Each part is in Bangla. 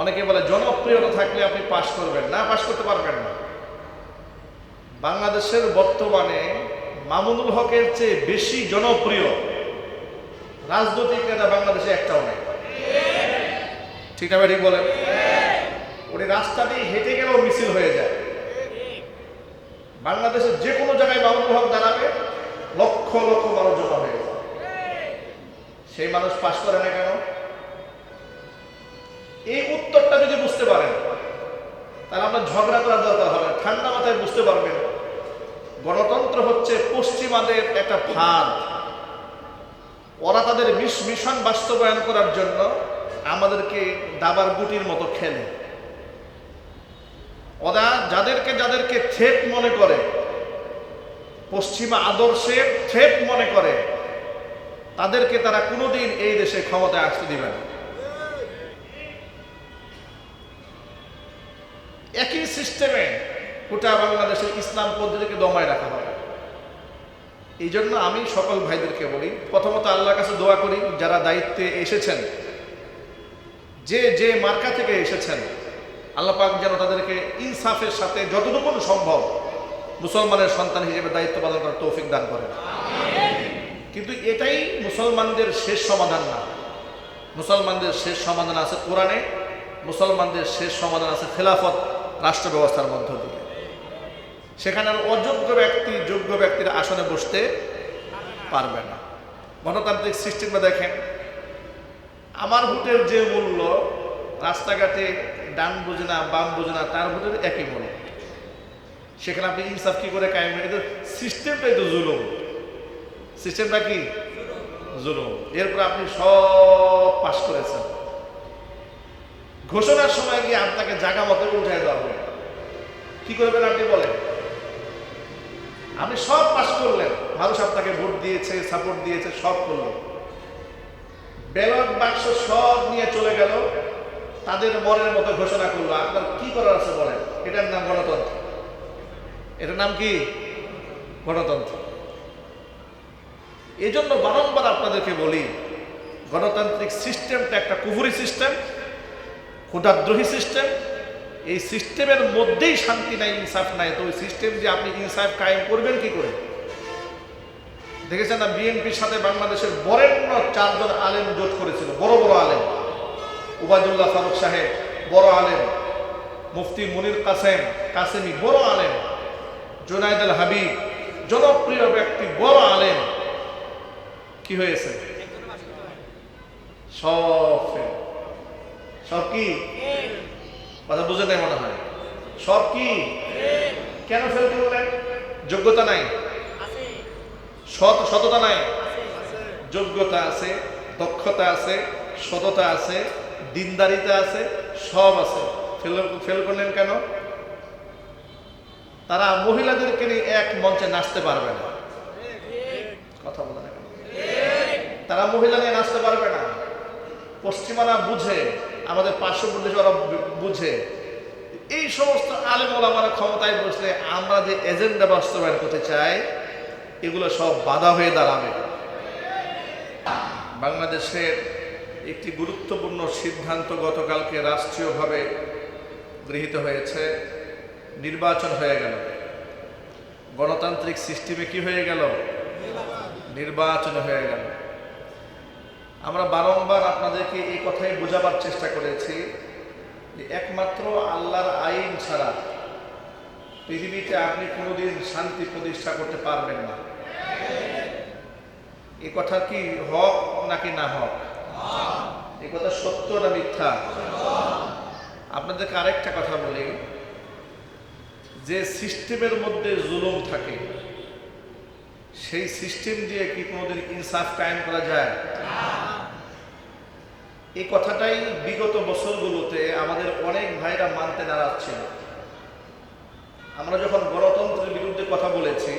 অনেকে বলে, জনপ্রিয়তা থাকলে আপনি পাশ করবেন না, পাশ করতে পারবেন না। বাংলাদেশের বর্তমানে মামুনুল হকের চেয়ে বেশি জনপ্রিয় রাজনৈতিক নেতা বাংলাদেশে একটাও নেই ঠিক আছে ঠিক বলেন? উনি রাস্তা দিয়ে হেঁটে গেলেও মিছিল হয়ে যায়। বাংলাদেশের যে কোনো জায়গায় মামুনুল হক দাঁড়াবে, লক্ষ লক্ষ মানুষ জমা হয়ে যায় সেই মানুষ পাশ করে না কেন? এই উত্তরটা যদি বুঝতে পারেন, তাহলে আপনার ঝগড়া করার দরকার হবে ঠান্ডা মাথায় বুঝতে পারবেন। গণতন্ত্র হচ্ছে পশ্চিমাদের একটা ফাঁদ। ওরা তাদের মিশ মিশন বাস্তবায়ন করার জন্য আমাদেরকে দাবার গুটির মতো খেলে। ওরা যাদেরকে যাদেরকে থ্রেট মনে করে, পশ্চিমা আদর্শের থ্রেট মনে করে, তাদেরকে তারা কোনোদিন এই দেশে ক্ষমতায় আসতে দিবে না। একই সিস্টেমে গোটা বাংলাদেশের ইসলাম পদ্ধতিকে দমায় রাখা হবে এই জন্য আমি সকল ভাইদেরকে বলি, প্রথমত আল্লাহর কাছে দোয়া করি, যারা দায়িত্বে এসেছেন, যে যে মার্কা থেকে এসেছেন, আল্লাহ পাক যেন তাদেরকে ইনসাফের সাথে যতটুকু সম্ভব মুসলমানের সন্তান হিসেবে দায়িত্ব পালন করার তৌফিক দান করেন। কিন্তু এটাই মুসলমানদের শেষ সমাধান না। মুসলমানদের শেষ সমাধান আছে কোরআনে, মুসলমানদের শেষ সমাধান আছে খেলাফত। রাষ্ট্র ব্যবস্থার মধ্য দিয়ে। সেখানে অযোগ্য ব্যক্তি, যোগ্য ব্যক্তির আসনে বসতে পারবে না। গণতান্ত্রিক সিস্টেমে দেখেন, আমার ভোটের যে মূল্য, রাস্তাঘাটে ডান বুঝে না, বাম বুঝে না, তার ভোটের একই মূল্য। সেখানে আপনি ইনসাফ কি করে কায়েম এটা সিস্টেমটাই তো জুলুম। সিস্টেমটা কি? জুলুম। এরপর আপনি সব পাশ করেছেন। ঘোষণার সময় গিয়ে আপনাকে জায়গা মতো উঠে দেওয়া হবে। কি করবেন আপনি বলেন? আপনি সব পাশ করলেন। মানুষ আপনাকে ভোট দিয়েছে সাপোর্ট দিয়েছে, সব করলেন ব্যালট বাক্স সব নিয়ে চলে গেল। তাদের মনের মতো ঘোষণা করল। আপনার কি করার আছে বলেন? এটার নাম গণতন্ত্র। এটার নাম কি? গণতন্ত্র। এই জন্য বারংবার আপনাদেরকে বলি, গণতান্ত্রিক সিস্টেমটা একটা কুহুরি সিস্টেম ক্ষুদাদ্রোহী সিস্টেম এই সিস্টেমের মধ্যেই শান্তি নাই, ইনসাফ নাই। তো ওই সিস্টেম যে আপনি ইনসাফ কায়েম করবেন কি করে? দেখেছেন না বিএনপির সাথে বাংলাদেশের বরেণ্য চারজন আলেম জোট করেছিল, বড় বড় আলেম। উবায়দুল্লাহ ফারুক সাহেব, বড় আলেম। মুফতি মুনির কাসেম, কাসেমি, বড় আলেম। জোনায়দ আল হাবিব, জনপ্রিয় ব্যক্তি, বড় আলেম। কি হয়েছে? সব। সব কি? কথা বুঝে নেই মনে হয়। সব কি? কেন ফেল করলেন যোগ্যতা নাই। সততা নাই। যোগ্যতা আছে, দক্ষতা আছে, সততা আছে, দিনদারিতা আছে, সব আছে। ফেল ফেল করলেন কেন? তারা মহিলাদেরকে নিয়ে এক মঞ্চে নাচতে পারবে না। কথা বলে তারা মহিলা নিয়ে নাচতে পারবে না। পশ্চিমারা বুঝে আমাদের পার্শ্ববর্তী ওরা বুঝে। এই সমস্ত আলেম ওলামারা ক্ষমতায় বসলে আমরা যে এজেন্ডা বাস্তবায়ন করতে চাই, এগুলো সব বাধা হয়ে দাঁড়াবে। বাংলাদেশের একটি গুরুত্বপূর্ণ সিদ্ধান্ত গতকালকে রাষ্ট্রীয়ভাবে গৃহীত হয়েছে। নির্বাচন হয়ে গেল। গণতান্ত্রিক সিস্টেমে কি হয়ে গেল? নির্বাচন হয়ে গেল। আমরা বারংবার আপনাদেরকে এই কথাই বোঝাবার চেষ্টা করেছি যে একমাত্র আল্লাহর আইন ছাড়া পৃথিবীতে আপনি কোনোদিন শান্তি প্রতিষ্ঠা করতে পারবেন না। এ কথা কি হক নাকি না হক? এ কথা সত্য না মিথ্যা? আপনাদেরকে আরেকটা কথা বলি, যে সিস্টেমের মধ্যে জুলুম থাকে, সেই সিস্টেম দিয়ে কি কোনোদিন ইনসাফ কায়েম করা যায়? এই কথাটাই বিগত বছরগুলোতে আমাদের অনেক ভাইরা মানতে নারাজ ছিল। আমরা যখন গণতন্ত্রের বিরুদ্ধে কথা বলেছি,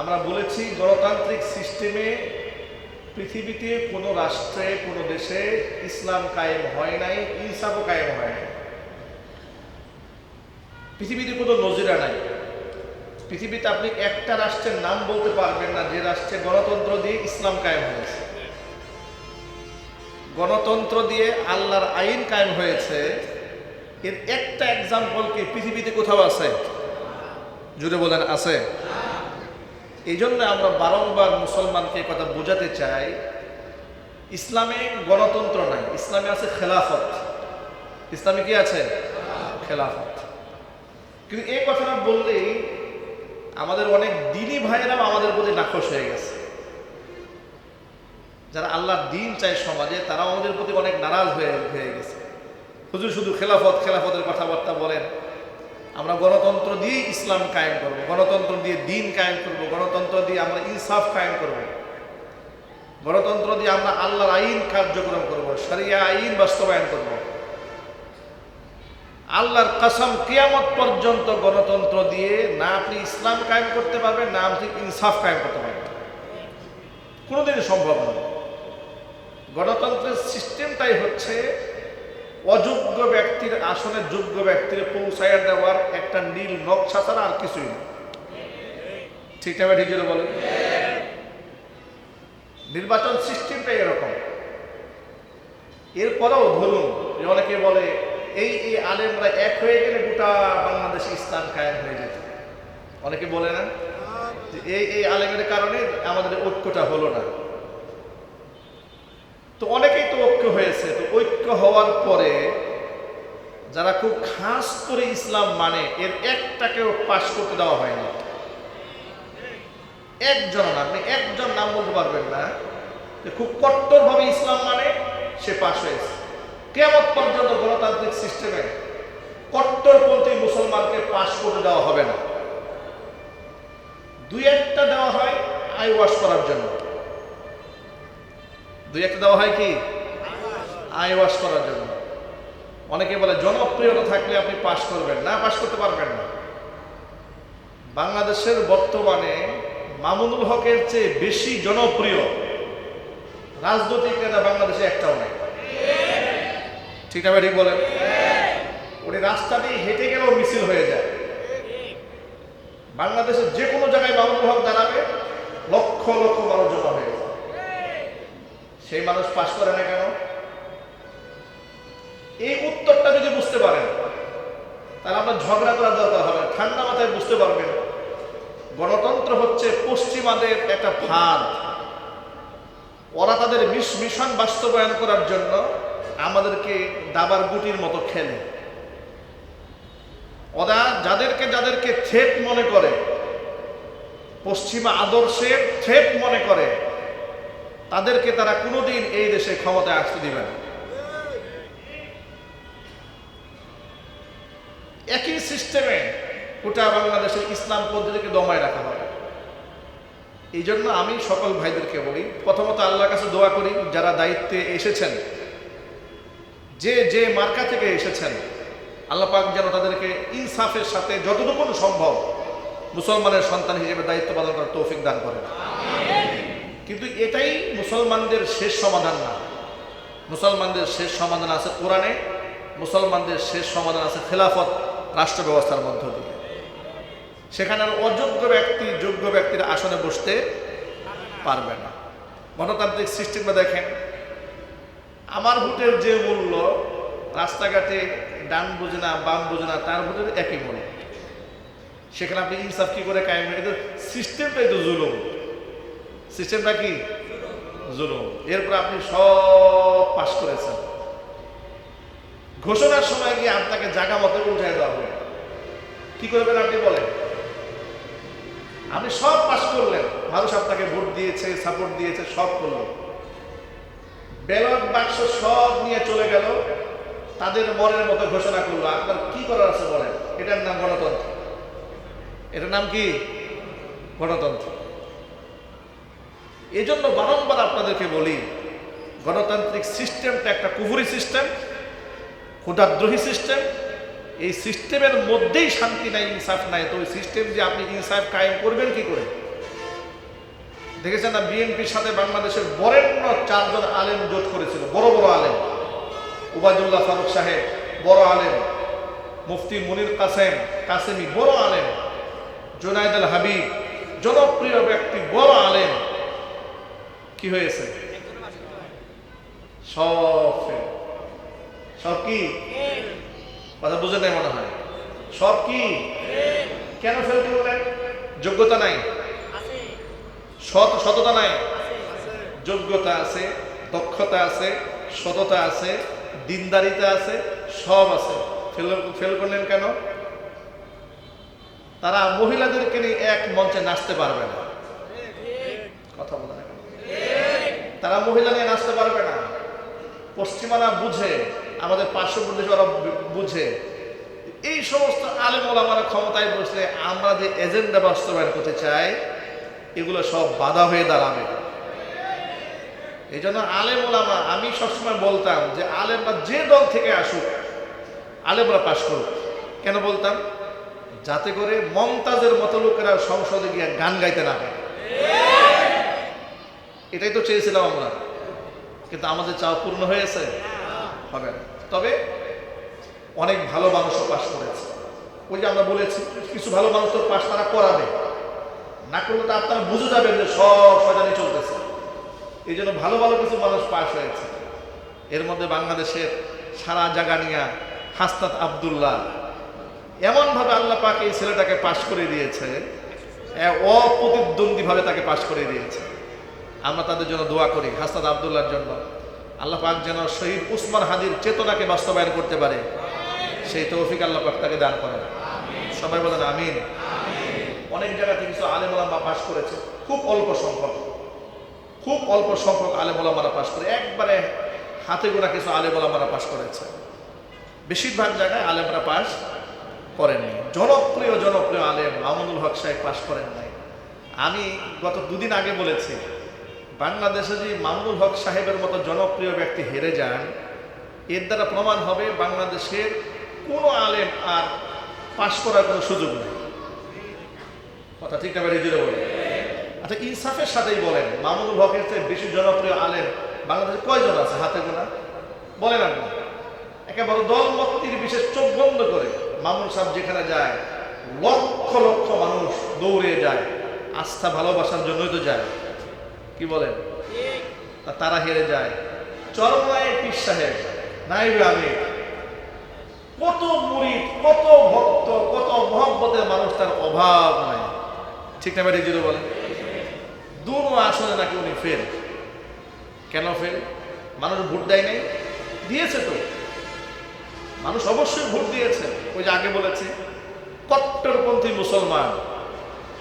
আমরা বলেছি গণতান্ত্রিক সিস্টেমে পৃথিবীতে কোনো রাষ্ট্রে, কোনো দেশে ইসলাম কায়েম হয় নাই, ইনসাফও কায়েম হয় নাই। পৃথিবীতে কোনো নজিরা নাই। পৃথিবীতে আপনি একটা রাষ্ট্রের নাম বলতে পারবেন না, যে রাষ্ট্রে গণতন্ত্র দিয়ে ইসলাম কায়েম হয়েছে। গণতন্ত্র দিয়ে আল্লাহর আইন কায়েম হয়েছে, এর একটা এক্সাম্পল কি? পৃথিবীতে কোথাও আছে? জুড়ে বলেন, আছে। এই জন্য আমরা বারংবার মুসলমানকে কথা বোঝাতে চাই, ইসলামে গণতন্ত্র নাই, ইসলামে আছে খেলাফত। ইসলামে কি আছে? খেলাফত। কিন্তু এই কথাটা বললেই আমাদের অনেক দিনই ভাইয়েরাও আমাদের প্রতি নাকশ হয়ে গেছে। যারা আল্লাহর দিন চায় সমাজে, তারা আমাদের প্রতি অনেক নারাজ হয়ে হয়ে গেছে। হুজুর শুধু খেলাফত, খেলাফতের কথাবার্তা বলেন। আমরা গণতন্ত্র দিয়েই ইসলাম কায়েম করব, গণতন্ত্র দিয়ে দিন কায়েম করব, গণতন্ত্র দিয়ে আমরা ইনসাফ কায়েম করব। গণতন্ত্র দিয়ে আমরা আল্লাহর আইন কার্যক্রম করব সারিয়া আইন বাস্তবায়ন করব। আল্লাহর কসম কিয়ামত পর্যন্ত গণতন্ত্র দিয়ে না আপনি ইসলাম কায়েম করতে পারবেন, না আপনি ইনসাফ কায়েম করতে পারবেন। কোনোদিনই সম্ভব নয়। গণতন্ত্রের সিস্টেমটাই হচ্ছে অযোগ্য ব্যক্তির আসনে যোগ্য ব্যক্তির পৌঁছাইয়া দেওয়ার একটা নীল নকশা ছাড়া আর কিছুই না। ঠিক না যেটা নির্বাচন সিস্টেমটাই এরকম। এরপরেও ধরুন, যে অনেকে বলে, এই এই আলেমরা এক হয়ে গেলে গোটা বাংলাদেশে ইসলাম কায়েম হয়ে যেত। অনেকে বলে না এই এই আলেমের কারণে আমাদের ঐক্যটা হলো না। তো অনেকেই তো ঐক্য হয়েছে, তো ঐক্য হওয়ার পরে যারা খুব খাস করে ইসলাম মানে এর একটাকেও পাশ করতে দেওয়া হয়নি। একজন আপনি একজন নাম বলতে পারবেন না খুব কট্টরভাবে ইসলাম মানে সে পাশ হয়েছে। কেমন পর্যন্ত গণতান্ত্রিক সিস্টেমে কট্টরপন্থী মুসলমানকে পাশ করতে দেওয়া হবে না। দুই একটা দেওয়া হয়, আই ওয়াশ করার জন্য। দুই একটা দেওয়া হয় কি? আই ওয়াশ করার জন্য। অনেকে বলে, জনপ্রিয়তা থাকলে আপনি পাশ করবেন না, পাশ করতে পারবেন না। বাংলাদেশের বর্তমানে মামুনুল হকের চেয়ে বেশি জনপ্রিয় রাজনৈতিক নেতা বাংলাদেশে একটাও নেই ঠিক না ঠিক বলেন? উনি রাস্তা দিয়ে হেঁটে গেলেও মিছিল হয়ে যায়। বাংলাদেশের যে কোনো জায়গায় মামুনুল হক দাঁড়াবে, লক্ষ লক্ষ মানুষ জমা হয়ে সেই মানুষ পাশ করে না কেন? এই উত্তরটা যদি বুঝতে পারেন, তাহলে আপনার ঝগড়া করার দরকার হবে। ঠান্ডা মাথায় বুঝতে পারবেন, গণতন্ত্র হচ্ছে পশ্চিমাদের একটা ফাঁদ। ওরা তাদের মিশ মিশন বাস্তবায়ন করার জন্য আমাদেরকে দাবার গুটির মতো খেলে। ওরা যাদেরকে যাদেরকে থ্রেট মনে করে, পশ্চিমা আদর্শের থ্রেট মনে করে তাদেরকে তারা কোনোদিন এই দেশে ক্ষমতায় আসতে দিবে না। একই সিস্টেমে গোটা বাংলাদেশের ইসলাম পদ্ধতিকে দমায় রাখা হবে। এই জন্য আমি সকল ভাইদেরকে বলি, প্রথমত আল্লাহর কাছে দোয়া করি, যারা দায়িত্বে এসেছেন, যে যে মার্কা থেকে এসেছেন, আল্লাহ পাক যেন তাদেরকে ইনসাফের সাথে যতটুকু সম্ভব মুসলমানের সন্তান হিসেবে দায়িত্ব পালন করার তৌফিক দান করেন। কিন্তু এটাই মুসলমানদের শেষ সমাধান না। মুসলমানদের শেষ সমাধান আছে কোরআনে, মুসলমানদের শেষ সমাধান আছে খেলাফত রাষ্ট্র ব্যবস্থার মধ্য দিয়ে। সেখানে অযোগ্য ব্যক্তি, যোগ্য ব্যক্তির আসনে বসতে পারবে না। গণতান্ত্রিক সিস্টেমে দেখেন, আমার ভোটের যে মূল্য, রাস্তাঘাটে ডান বুঝে না, বাম বুঝে না, তার ভোটের একই মূল্য। সেখানে আপনি ইনসাফ কি করে কায়েম সিস্টেমটাই তো জুলুম। সিস্টেমটা কি? জুলুম। এরপর আপনি সব পাশ করেছেন। ঘোষণার সময় গিয়ে আপনাকে জায়গা মতো উঠাই দেওয়া হবে কি করবেন আপনি বলেন? আপনি সব পাশ করলেন। মানুষ আপনাকে ভোট দিয়েছে, সাপোর্ট দিয়েছে, সব করলেন ব্যালট বাক্স সব নিয়ে চলে গেল। তাদের মনের মতো ঘোষণা করল। আপনার কি করার আছে বলেন? এটার নাম গণতন্ত্র। এটার নাম কি? গণতন্ত্র। এই জন্য বারংবার আপনাদেরকে বলি, গণতান্ত্রিক সিস্টেমটা একটা কুহুরি সিস্টেম ক্ষুদাদ্রোহী সিস্টেম। এই সিস্টেমের মধ্যেই শান্তি নাই, ইনসাফ নাই। তো ওই সিস্টেম যে আপনি ইনসাফ কায়েম করবেন কি করে? দেখেছেন না, বিএনপির সাথে বাংলাদেশের বরেণ্য চারজন আলেম জোট করেছিল, বড় বড় আলেম। উবায়দুল্লাহ ফারুক সাহেব, বড় আলেম। মুফতি মুনির কাসেম, কাসেমি, বড় আলেম। জোনায়দ আল হাবিব, জনপ্রিয় ব্যক্তি, বড় আলেম। কি হয়েছে সব ফেল সব কি? কথা বুঝে নেই মনে হয়। সব কি? কেন ফেল করলেন? যোগ্যতা নাই। সততা নাই। যোগ্যতা আছে, দক্ষতা আছে, সততা আছে, দিনদারিতা আছে, সব আছে। ফেল করলেন কেন? তারা মহিলাদেরকে নিয়ে এক মঞ্চে নাচতে পারবে না। কথা বলে? তারা মহিলা নিয়ে নাচতে পারবে না। পশ্চিমারা বুঝে, আমাদের পার্শ্ববর্তী ওরা বুঝে। এই সমস্ত আলেম ওলামারা ক্ষমতায় বসলে আমরা যে এজেন্ডা বাস্তবায়ন করতে চাই, এগুলো সব বাধা হয়ে দাঁড়াবে। এই জন্য আলেম ওলামা, আমি সবসময় বলতাম যে আলেমরা যে দল থেকে আসুক, আলেমরা পাশ করুক। কেন বলতাম? যাতে করে মমতাজের মতো লোকেরা সংসদে গিয়ে গান গাইতে না পারে। এটাই তো চেয়েছিলাম আমরা। কিন্তু আমাদের চাওয়া পূর্ণ হয়েছে। হবে না। তবে অনেক ভালো মানুষও পাশ করেছে। ওই যে আমরা বলেছি, কিছু ভালো মানুষ তো পাশ তারা করাবে। না করলে তো আপনারা বুঝে যাবেন যে সব সজানি চলতেছে। এই জন্য ভালো ভালো কিছু মানুষ পাশ হয়েছে। এর মধ্যে বাংলাদেশের সারা জাগানিয়া হাসনাত আবদুল্লাহ। এমনভাবে আল্লাহ পাক এই ছেলেটাকে পাশ করে দিয়েছে অপ্রতিদ্বন্দ্বীভাবে তাকে পাশ করে দিয়েছে। আমরা তাদের জন্য দোয়া করি হাসনাত আবদুল্লাহর জন্য। আল্লাহ পাক যেন শহীদ উসমান হাদির চেতনাকে বাস্তবায়ন করতে পারে। সেই তৌফিক আল্লাহ পাক তাকে দান করেন। সবাই বলেন আমিন। অনেক জায়গাতে কিছু আলেমুলামা পাশ করেছে খুব অল্প সংখ্যক। খুব অল্প সংখ্যক আলেমুলামারা পাশ করে একবারে হাতে গোনা কিছু আলেমুলামারা পাশ করেছে। বেশিরভাগ জায়গায় আলেমরা পাশ করেননি। জনপ্রিয় জনপ্রিয় আলেম আমনুল হক সাহেব পাশ করেন নাই। আমি গত দুদিন আগে বলেছি বাংলাদেশে যে মামুনুল হক সাহেবের মতো জনপ্রিয় ব্যক্তি হেরে যান, এর দ্বারা প্রমাণ হবে বাংলাদেশের কোনো আলেম আর পাশ করার কোনো সুযোগ নেই। কথা ঠিক না, বেরিয়ে বলেন আচ্ছা ইনসাফের সাথেই বলেন, মামুনুল হকের চেয়ে বেশি জনপ্রিয় আলেম বাংলাদেশে কয়জন আছে হাতে গোনা? বলেন আপনি। একেবারে দল মক্তির বিশেষ চোখ বন্ধ করে মামুন সাহেব যেখানে যায়, লক্ষ লক্ষ মানুষ দৌড়ে যায়, আস্থা ভালোবাসার জন্যই তো যায়। কি বলেন? তারা হেরে যায়। চরমায় পীর সাহেব নাইবে আমি। কত মুরিদ, কত ভক্ত, কত মহব্বতের মানুষ তার অভাব নাই। ঠিক না ব্যাটি জিরো বলেন। দুনো আসনে নাকি উনি ফেল কেন ফেল মানুষ ভোট দেয় নাই? দিয়েছে তো। মানুষ অবশ্যই ভোট দিয়েছে। ওই যে আগে বলেছি, কট্টরপন্থী মুসলমান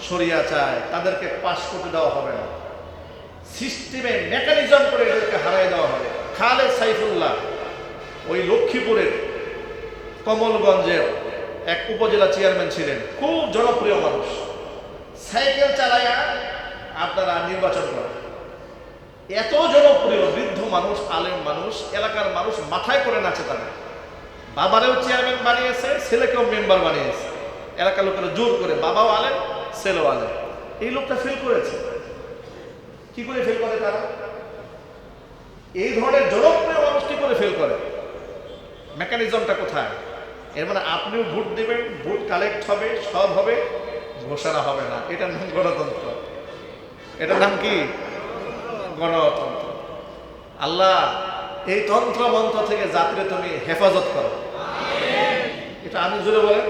সরিয়া চায়, তাদেরকে পাশ করতে দেওয়া হবে না। সিস্টেমে মেকানিজম করে এদেরকে হারাই দেওয়া হবে। খালেদ সাইফুল্লাহ, ওই লক্ষ্মীপুরের কমলগঞ্জের এক উপজেলা চেয়ারম্যান ছিলেন। খুব জনপ্রিয় মানুষ। সাইকেল চালাইয়া আপনারা নির্বাচন করেন। এত জনপ্রিয় বৃদ্ধ মানুষ, আলেম মানুষ, এলাকার মানুষ মাথায় করে নাচে তাদের বাবারেও চেয়ারম্যান বানিয়েছে, ছেলেকেও মেম্বার বানিয়েছে। এলাকার লোকেরা জোর করে, বাবাও আলেন ছেলেও আলেন এই লোকটা ফেল করেছে। কি করে ফেল করে তারা? এই ধরনের জনপ্রিয় মানুষ কি করে ফেল করে? মেকানিজমটা কোথায়? এর মানে আপনিও ভোট দেবেন, ভোট কালেক্ট হবে, সব হবে, ঘোষণা হবে না। এটার নাম গণতন্ত্র। এটার নাম কি? গণতন্ত্র। আল্লাহ, এই তন্ত্র মন্ত্র থেকে জাতিরে তুমি হেফাজত করো। এটা আমি জুড়ে বলেন।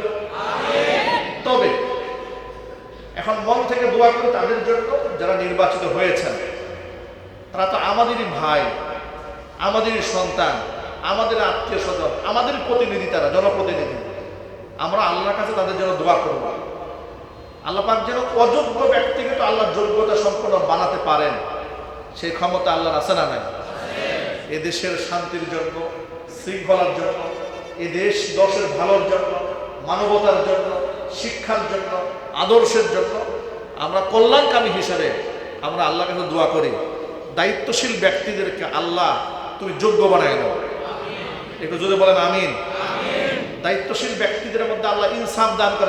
এখন মন থেকে দোয়া করি তাদের জন্য, যারা নির্বাচিত হয়েছেন। তারা তো আমাদেরই ভাই, আমাদেরই সন্তান, আমাদের আত্মীয় স্বজন আমাদের প্রতিনিধি তারা, জনপ্রতিনিধি। আমরা আল্লাহর কাছে তাদের জন্য দোয়া করব। আল্লাহ পাক যেন অযোগ্য ব্যক্তিকে তো আল্লাহর যোগ্যতা সম্পন্ন বানাতে পারেন। সেই ক্ষমতা আল্লাহর আছে না নাই? এদেশের শান্তির জন্য, শৃঙ্খলার জন্য এদেশ দশের ভালোর জন্য, মানবতার জন্য, শিক্ষার জন্য আদর্শের জন্য আমরা কল্যাণকামী হিসাবে আমরা আল্লাহকে কাছে দোয়া করি। দায়িত্বশীল ব্যক্তিদেরকে আল্লাহ তুমি যোগ্য বানায় দাও। একটু যদি বলেন, আমিন। দায়িত্বশীল ব্যক্তিদের মধ্যে আল্লাহ ইনসাফ দান করেন।